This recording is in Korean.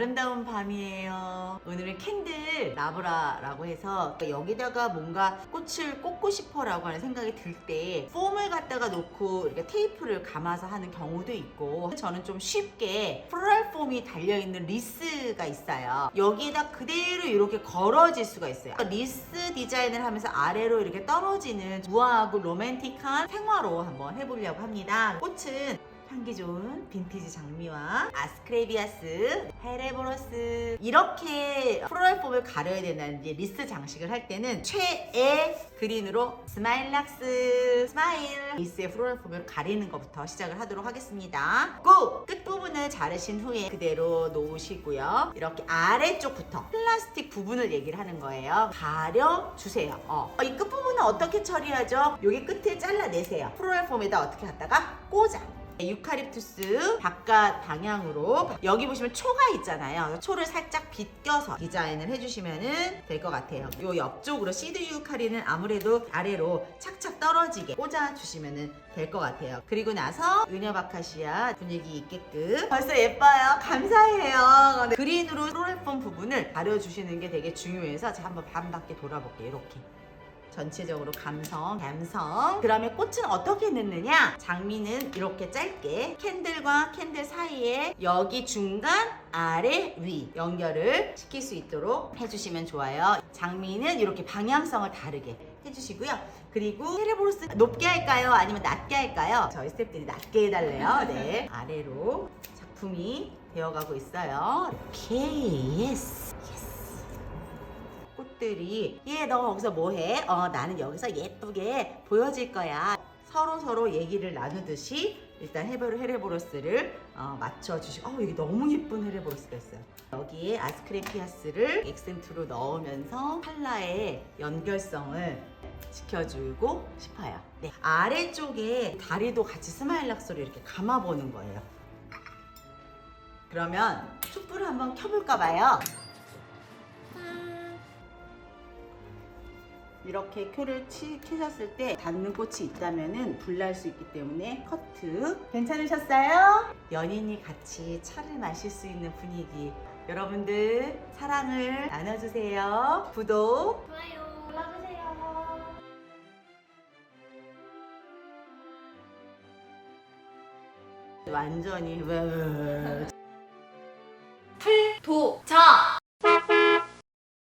아름다운 밤이에요. 오늘은 캔들 라브라라고 해서 여기다가 뭔가 꽃을 꽂고 싶어라고 하는 생각이 들 때 폼을 갖다가 놓고 이렇게 테이프를 감아서 하는 경우도 있고 저는 좀 쉽게 플로럴 폼이 달려있는 리스가 있어요. 여기에다 그대로 이렇게 걸어질 수가 있어요. 리스 디자인을 하면서 아래로 이렇게 떨어지는 우아하고 로맨틱한 생화로 한번 해보려고 합니다. 꽃은 향기 좋은 빈티지 장미와 아스크레비아스, 헤레보로스 이렇게 플로럴 폼을 가려야 된다는 이제 리스 장식을 할 때는 최애 그린으로 스마일락스 스마일 리스의 플로럴 폼을 가리는 것부터 시작을 하도록 하겠습니다. 고! 끝부분을 자르신 후에 그대로 놓으시고요. 이렇게 아래쪽부터 플라스틱 부분을 얘기를 하는 거예요. 가려주세요. 어. 이 끝부분은 어떻게 처리하죠? 여기 끝을 잘라내세요. 플로럴 폼에다 어떻게 갖다가 꽂아. 유카립투스 바깥 방향으로 여기 보시면 초가 있잖아요. 초를 살짝 빗겨서 디자인을 해주시면 될 것 같아요. 요 옆쪽으로 시드 유카리는 아무래도 아래로 착착 떨어지게 꽂아주시면 될 것 같아요. 그리고 나서 은엽 아카시아 분위기 있게끔 벌써 예뻐요. 감사해요. 네. 그린으로 플로레폼 부분을 가려주시는 게 되게 중요해서 제가 한번 반 바퀴 돌아볼게요. 이렇게. 전체적으로 감성, 감성. 그러면 꽃은 어떻게 넣느냐? 장미는 이렇게 짧게 캔들과 캔들 사이에 여기 중간, 아래, 위 연결을 시킬 수 있도록 해주시면 좋아요. 장미는 이렇게 방향성을 다르게 해주시고요. 그리고 헤레보로스 높게 할까요? 아니면 낮게 할까요? 저희 스태프들이 낮게 해달래요. 네. 아래로 작품이 되어가고 있어요. 오케이, 예스, 예스. 꽃들이 얘 너 거기서 뭐해? 어 나는 여기서 예쁘게 보여질 거야. 서로 서로 얘기를 나누듯이 일단 헤베르 헤레보로스를 어, 맞춰주시고 어 여기 너무 예쁜 헤레보로스가 있어요. 여기에 아스크레피아스를 액센트로 넣으면서 컬러의 연결성을 지켜주고 싶어요. 네 아래쪽에 다리도 같이 스마일락스로 이렇게 감아보는 거예요. 그러면 촛불을 한번 켜볼까 봐요. 이렇게 큐를 치, 켜셨을 때 닿는 꽃이 있다면은 불날 수 있기 때문에 커트. 괜찮으셨어요? 연인이 같이 차를 마실 수 있는 분위기. 여러분들 사랑을 나눠주세요. 구독. 좋아요. 눌러주세요. 완전히. 도전